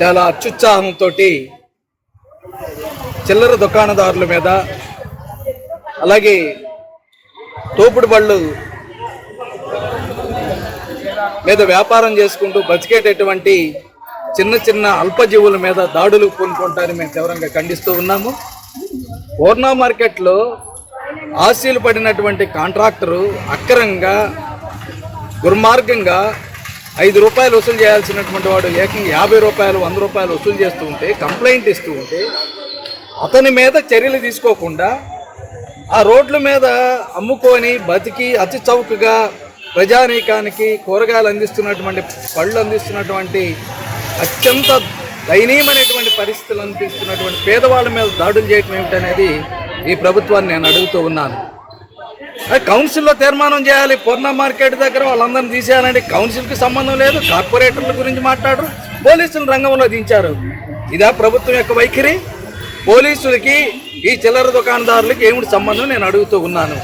చాలా అత్యుత్సాహంతో చిల్లర దుకాణదారుల మీద అలాగే తోపుడు బళ్ళు మీద వ్యాపారం చేసుకుంటూ బతికేటటువంటి చిన్న చిన్న అల్పజీవుల మీద దాడులు పూనుకుంటారని మేము తీవ్రంగా ఖండిస్తూ ఉన్నాము. పూర్ణ మార్కెట్లో ఆశీలు పడినటువంటి కాంట్రాక్టరు అక్రంగా దుర్మార్గంగా ఐదు రూపాయలు వసూలు చేయాల్సినటువంటి వాడు ఏకంగా యాభై రూపాయలు వంద రూపాయలు వసూలు చేస్తూ ఉంటే కంప్లైంట్ ఇస్తూ ఉంటే అతని మీద చర్యలు తీసుకోకుండా ఆ రోడ్ల మీద అమ్ముకొని బతికి అతి చౌకగా ప్రజానీకానికి కూరగాయలు అందిస్తున్నటువంటి పళ్ళు అందిస్తున్నటువంటి అత్యంత దయనీయమైనటువంటి పరిస్థితులు అనిపిస్తున్నటువంటి పేదవాళ్ళ మీద దాడులు చేయటం ఏమిటనేది ఈ ప్రభుత్వాన్ని నేను అడుగుతూ ఉన్నాను. అది కౌన్సిల్లో తీర్మానం చేయాలి పూర్ణ మార్కెట్ దగ్గర వాళ్ళందరినీ తీసేయాలంటే కౌన్సిల్కి సంబంధం లేదు కార్పొరేటర్ల గురించి మాట్లాడరు పోలీసులు రంగంలో దించారు. ఇదా ప్రభుత్వం యొక్క వైఖరి. పోలీసులకి ఈ చిల్లర దుకాణదారులకి ఏమిటి సంబంధం నేను అడుగుతూ ఉన్నాను.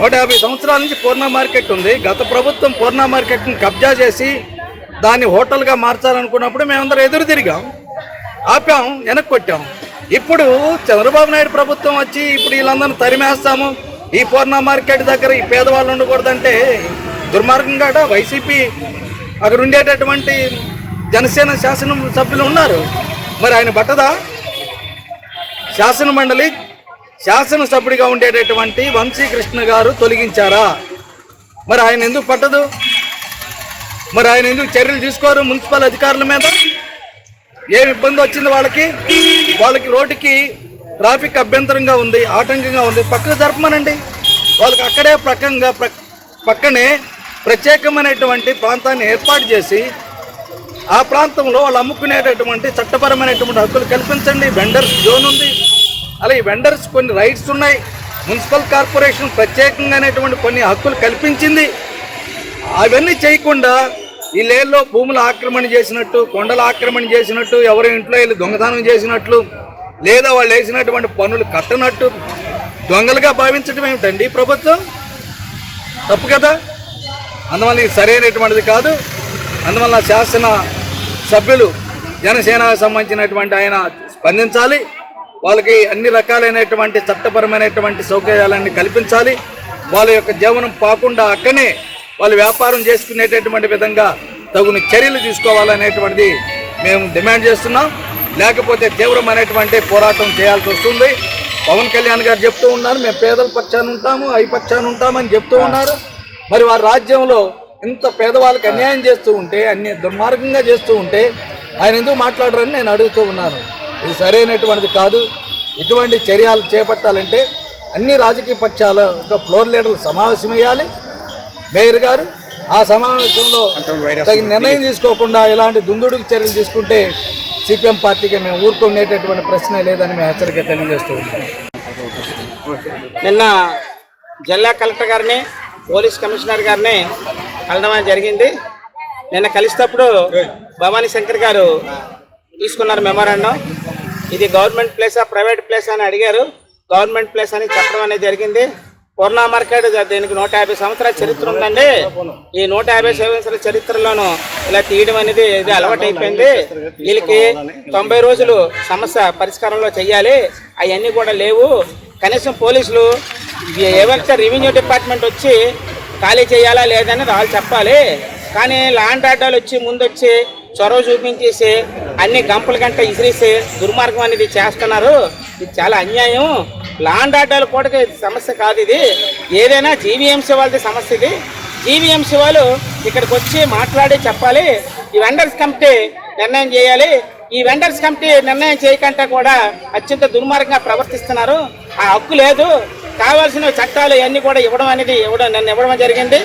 నూట యాభై సంవత్సరాల నుంచి పూర్ణ మార్కెట్ ఉంది. గత ప్రభుత్వం పూర్ణ మార్కెట్ని కబ్జా చేసి దాన్ని హోటల్గా మార్చాలనుకున్నప్పుడు మేమందరం ఎదురు తిరిగాం. ఆపాం వెనక్కి కొట్టాం. ఇప్పుడు చంద్రబాబు నాయుడు ప్రభుత్వం వచ్చి ఇప్పుడు వీళ్ళందరిని తరిమేస్తాము. ఈ పూర్ణ మార్కెట్ దగ్గర ఈ పేదవాళ్ళు ఉండకూడదంటే దుర్మార్గంగా వైసీపీ అక్కడ ఉండేటటువంటి జనసేన శాసన సభ్యులు ఉన్నారు. మరి ఆయన పట్టదా శాసన మండలి శాసనసభ్యుడిగా ఉండేటటువంటి వంశీకృష్ణ గారు తొలగించారా? మరి ఆయన ఎందుకు పట్టదు? మరి ఆయన ఎందుకు చర్యలు తీసుకోరు మున్సిపల్ అధికారుల మీద? ఏం ఇబ్బంది వచ్చింది వాళ్ళకి? వాళ్ళకి రోడ్డుకి ట్రాఫిక్ అభ్యంతరంగా ఉంది ఆటంకంగా ఉంది. పక్కకు జరపమనండి. వాళ్ళకి అక్కడే ప్రకంగా ప్ర- పక్కనే ప్రత్యేకమైనటువంటి ప్రాంతాన్ని ఏర్పాటు చేసి ఆ ప్రాంతంలో వాళ్ళు అమ్ముకునేటటువంటి చట్టపరమైనటువంటి హక్కులు కల్పించండి. వెండర్స్ జోన్ ఉంది. అలా ఈ వెండర్స్ కొన్ని రైట్స్ ఉన్నాయి. మున్సిపల్ కార్పొరేషన్ ప్రత్యేకంగానేటువంటి కొన్ని హక్కులు కల్పించింది. అవన్నీ చేయకుండా ఈ లేల్లో భూములు ఆక్రమణ చేసినట్టు కొండలు ఆక్రమణ చేసినట్టు ఎవరి ఇంట్లో వెళ్ళి దొంగతనం చేసినట్లు లేదా వాళ్ళు వేసినటువంటి పనులు కట్టనట్టు దొంగలుగా భావించడం ఏమిటండి ప్రభుత్వం? తప్పు కదా? అందువల్ల ఇది సరైనటువంటిది కాదు. అందువల్ల శాసన సభ్యులు జనసేనకు సంబంధించినటువంటి ఆయన స్పందించాలి. వాళ్ళకి అన్ని రకాలైనటువంటి చట్టపరమైనటువంటి సౌకర్యాలన్నీ కల్పించాలి. వాళ్ళ యొక్క జీవనం పాకుండా అక్కనే వాళ్ళు వ్యాపారం చేసుకునేటటువంటి విధంగా తగుని చర్యలు తీసుకోవాలనేటువంటిది మేము డిమాండ్ చేస్తున్నాం. లేకపోతే తీవ్రమైనటువంటి పోరాటం చేయాల్సి వస్తుంది. పవన్ కళ్యాణ్ గారు చెప్తూ ఉన్నారు మేము పేదల పక్షాన ఉంటాము ఐ పక్షాన ఉంటామని చెప్తూ ఉన్నారు. మరి వారి రాజ్యంలో ఇంత పేదవాళ్ళకి అన్యాయం చేస్తూ ఉంటే అన్ని దుర్మార్గంగా చేస్తూ ఉంటే ఆయన ఎందుకు మాట్లాడరని నేను అడుగుతూ ఉన్నాను. ఇది సరైనటువంటిది కాదు. ఇటువంటి చర్యలు చేపట్టాలంటే అన్ని రాజకీయ పక్షాల ఒక ఫ్లోర్ లీడర్లు సమావేశమయ్యాలి. మేయర్ గారు ఆ సమావేశంలో తగిన నిర్ణయం తీసుకోకుండా ఇలాంటి దుందుడుకు చర్యలు తీసుకుంటే సిపిఎం పార్టీకి మేము ఊరుకునేటటువంటి ప్రశ్నే లేదని మేము హెచ్చరిక తెలియజేస్తూ నిన్న జిల్లా కలెక్టర్ గారిని పోలీస్ కమిషనర్ గారిని కలవడం జరిగింది. నిన్న కలిసేటప్పుడు భవానీ శంకర్ గారు తీసుకున్నారు మెమోరాండం. ఇది గవర్నమెంట్ ప్లేసా ప్రైవేట్ ప్లేస్ అని అడిగారు. గవర్నమెంట్ ప్లేస్ అని చెప్పడం అనేది జరిగింది. పూర్ణ మార్కెట్ దీనికి నూట యాభై సంవత్సరాల చరిత్ర ఉందండి. ఈ నూట యాభై సంవత్సరాల చరిత్రలోను ఇలా తీయడం అనేది ఇది అలవాటు అయిపోయింది వీళ్ళకి తొంభై రోజులు సమస్య పరిష్కారంలో చెయ్యాలి. అవన్నీ కూడా లేవు. కనీసం పోలీసులు ఏవైతే రెవెన్యూ డిపార్ట్మెంట్ వచ్చి ఖాళీ చేయాలా లేదని వాళ్ళు చెప్పాలి. కానీ లాండ్ ఆర్డర్లు వచ్చి ముందొచ్చి చొరవ చూపించేసి అన్ని గంపల గంట ఇసిరేసి దుర్మార్గం అనేది చేస్తున్నారు. ఇది చాలా అన్యాయం. ల్యాండ్ ఆర్డర్లు కూడా ఇది సమస్య కాదు ఇది. ఏదైనా జీవీఎంసీ వాళ్ళది సమస్య ఇది. జీవీఎంసీ వాళ్ళు ఇక్కడికి వచ్చి మాట్లాడి చెప్పాలి. ఈ వెండర్స్ కమిటీ నిర్ణయం చేయాలి. ఈ వెండర్స్ కమిటీ నిర్ణయం చేయకుండా కూడా అత్యంత దుర్మార్గంగా ప్రవర్తిస్తున్నారు. ఆ హక్కు లేదు. కావాల్సిన చట్టాలు ఇవన్నీ కూడా ఇవ్వడం అనేది ఇవ్వడం నన్ను ఇవ్వడం జరిగింది.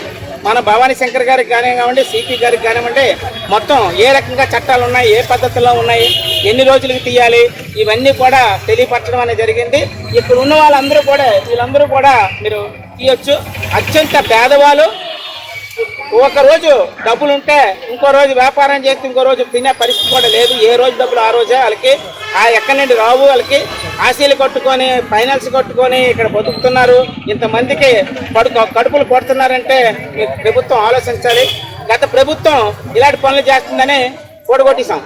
మన భవానీ శంకర్ గారికి కానివ్వండి సిపి గారికి కానివ్వండి మొత్తం ఏ రకంగా చట్టాలు ఉన్నాయి ఏ పద్ధతిలో ఉన్నాయి ఎన్ని రోజులకి తీయాలి ఇవన్నీ కూడా తెలియపరచడం అనేది జరిగింది. ఇప్పుడు ఉన్న వాళ్ళందరూ కూడా వీళ్ళందరూ కూడా మీరు తీయొచ్చు. అత్యంత పేదవాళ్ళు ఒకరోజు డబ్బులు ఉంటే ఇంకో రోజు వ్యాపారం చేస్తే ఇంకో రోజు తినే పరిస్థితి కూడా లేదు. ఏ రోజు డబ్బులు ఆ రోజే వాళ్ళకి ఆ ఎక్కడి నుండి రావు వాళ్ళకి. ఆశీలు కట్టుకొని ఫైనాన్స్ కట్టుకొని ఇక్కడ బతుకుతున్నారు. ఇంతమందికి కడుపు కడుపులు కొడుతున్నారంటే ప్రభుత్వం ఆలోచించాలి. గత ప్రభుత్వం ఇలాంటి పనులు చేస్తుందని ఓడగొట్టేసాం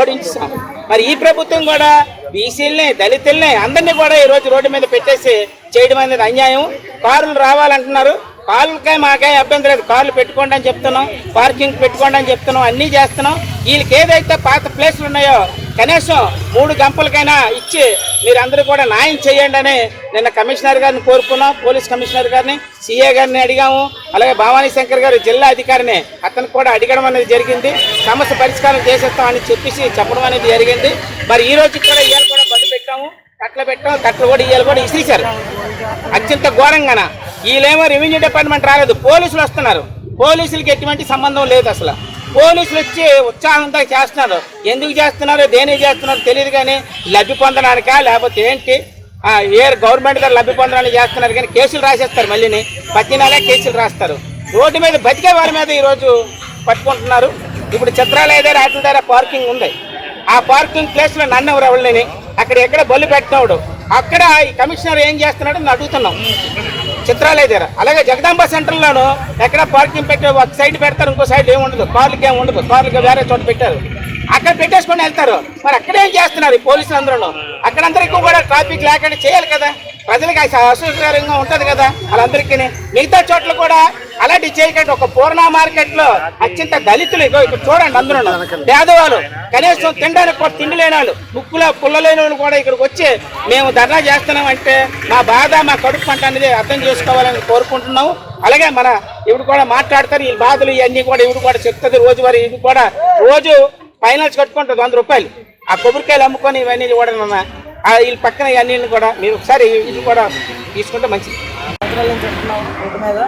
ఓడించేసాం మరి ఈ ప్రభుత్వం కూడా బీసీలని దళితుల్ని అందరినీ కూడా ఈ రోజు రోడ్డు మీద పెట్టేసి చేయడం అనేది అన్యాయం. కారులు రావాలంటున్నారు. కాళ్ళకే మాకే అభ్యంతరం లేదు. కార్లు పెట్టుకోండి అని చెప్తున్నాం పార్కింగ్ పెట్టుకోండి అని చెప్తున్నాం అన్నీ చేస్తున్నాం. వీళ్ళకి ఏదైతే పాత ప్లేస్లు ఉన్నాయో కనీసం మూడు గంపలకైనా ఇచ్చి మీరందరూ కూడా న్యాయం చేయండి అని నిన్న కమిషనర్ గారిని కోరుకున్నాం పోలీస్ కమిషనర్ గారిని సీఏ గారిని అడిగాము అలాగే భవానీ శంకర్ గారు జిల్లా అధికారిని అతను కూడా అడగడం అనేది జరిగింది. సమస్య పరిష్కారం చేసేస్తామని చెప్పేసి చెప్పడం అనేది జరిగింది. మరి ఈ రోజు కూడా ఇవాళ కూడా బడ్డు పెట్టాము కట్టలు పెట్టాము కట్టలు కూడా ఇవాళ కూడా ఇసిరిశారు అత్యంత ఘోరంగాన? వీళ్ళేమో రెవెన్యూ డిపార్ట్మెంట్ రాలేదు పోలీసులు వస్తున్నారు. పోలీసులకి ఎటువంటి సంబంధం లేదు అసలు. పోలీసులు వచ్చి ఉత్సాహంతో చేస్తున్నారు. ఎందుకు చేస్తున్నారో దేనికి చేస్తున్నారో తెలియదు కానీ లబ్ధి పొందడానికా లేకపోతే ఏంటి? ఏ గవర్నమెంట్ గారు లబ్ధి పొందడానికి చేస్తున్నారు కానీ కేసులు రాసేస్తారు మళ్ళీని. ప్రతి నెల కేసులు రాస్తారు. రోడ్డు మీద బతికే వారి మీద ఈరోజు పట్టుకుంటున్నారు. ఇప్పుడు చిత్రాలయ దగ్గర ఆటల దగ్గర పార్కింగ్ ఉంది. ఆ పార్కింగ్ ప్లేస్లో నన్ను ఎవరు ఎవరిని? అక్కడ ఎక్కడ బళ్ళు పెట్టినవాడు అక్కడ ఈ కమిషనర్ ఏం చేస్తున్నాడు అడుగుతున్నాం. చిత్రాలయ దగ్గర అలాగే జగదాంబ సెంటర్లోను ఎక్కడ పార్కింగ్ పెట్టి ఒక సైడ్ పెడతారు ఇంకో సైడ్ ఏమి ఉండదు. కార్లకి ఏమి ఉండదు. కార్లకి వేరే చోట పెట్టారు. అక్కడ పెట్టేసుకొని వెళ్తారు. మరి అక్కడేం చేస్తున్నారు ఈ పోలీసులు అందరూ అక్కడందరికీ కూడా ట్రాఫిక్ లేకుండా చేయాలి కదా. ప్రజలకి అస- అసౌకర్యంగా ఉంటుంది కదా వాళ్ళందరికీ మిగతా చోట్ల కూడా అలాంటి చేయకండి. ఒక పూర్ణ మార్కెట్లో అత్యంత దళితులు ఇక్కడ చూడండి అందరూ పేదవాళ్ళు కనీసం తినడానికి కూడా తిండి లేని వాళ్ళు ముక్కులో పుల్ల లేని వాళ్ళు కూడా ఇక్కడికి వచ్చి మేము ధర్నా చేస్తున్నామంటే మా బాధ మా కడుపు పంట అనేది అర్థం చేసుకోవాలని కోరుకుంటున్నాము. అలాగే మన ఇవి కూడా మాట్లాడతారు ఈ బాధలు ఇవన్నీ కూడా ఇవి కూడా చెప్తుంది రోజువారి. ఇది కూడా రోజు ఫైనాన్స్ కట్టుకుంటుంది వంద రూపాయలు. ఆ కొబ్బరికాయలు అమ్ముకొని ఇవన్నీ కూడా వీళ్ళ పక్కన ఇవన్నీ కూడా మీరు ఒకసారి ఇల్లు కూడా తీసుకుంటే మంచిది. మీద.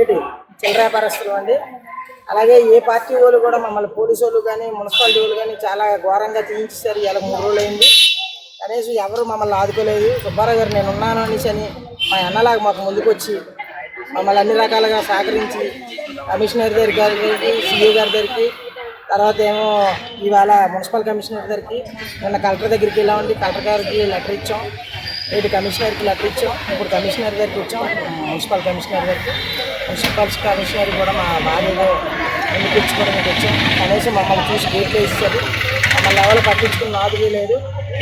ఏంటి? చిల్లర వ్యాపారస్తులు అండి. అలాగే ఏ పార్టీ వాళ్ళు కూడా మమ్మల్ని పోలీసు వాళ్ళు కానీ మున్సిపాలిటీ వాళ్ళు కానీ చాలా ఘోరంగా తీయించారు ఇలా మూడు రోజులు అయింది. కనీసం ఎవరు మమ్మల్ని ఆదుకోలేదు. సుబ్బారావు గారు నేను ఉన్నాను అనేసి అని మా అన్నలాగా మాకు ముందుకొచ్చి మమ్మల్ని అన్ని రకాలుగా సహకరించి కమిషనర్ దగ్గర గారికి సిఏ గారి దగ్గరికి తర్వాత ఏమో ఇవాళ మున్సిపల్ కమిషనర్ దగ్గరికి నిన్న కలెక్టర్ దగ్గరికి వెళ్ళామండి కలెక్టర్ గారికి లెటర్ ఇచ్చాం. ఇటు కమిషనర్కి లెటర్ ఇచ్చాం. ఇప్పుడు కమిషనర్ దగ్గరికి వచ్చాం మున్సిపల్ కమిషనర్ గారికి. మున్సిపల్ కమిషనర్ కూడా మా బాధ ఏదో ఎందుకు ఇచ్చుకోవడానికి వచ్చాం కనీసం మమ్మల్ని చూసి గేట్లు వేసారు మమ్మల్ని ఎవరు పట్టించుకుని నాదుగా లేదు.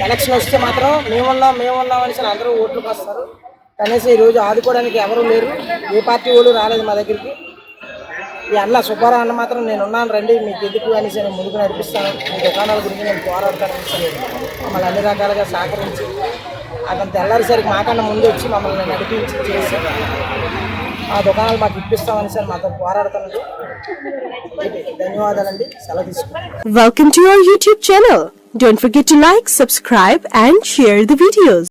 ఎలక్షన్ వస్తే మాత్రం మేమున్నాం మేమున్నాం అనేసి అందరూ ఓట్లకు వస్తారు కనీసం ఈరోజు ఆదుకోవడానికి ఎవరూ లేరు. ఏ పార్టీ వాళ్ళు రాలేదు మా దగ్గరికి. ఈ అన్న సుబ్బారావు అన్న మాత్రం నేను ఉన్నాను రండి మీకు ఎందుకు అనేసి నేను ముందుకు నడిపిస్తాను. మీ దుకాణాల గురించి నేను పోరాడతాను. మమ్మల్ని అన్ని రకాలుగా సహకరించి అతను తెల్లారిసరికి మాకన్నా ముందు వచ్చి మమ్మల్ని నడిపించి చేసి ఆ దుకాణాలు మాకు ఇప్పిస్తామని సార్ మాతో పోరాడుతున్నాడు ధన్యవాదాలండి. సెలవు తీసుకుంటాను welcome to your YouTube channel Don't forget to like, subscribe and share the videos.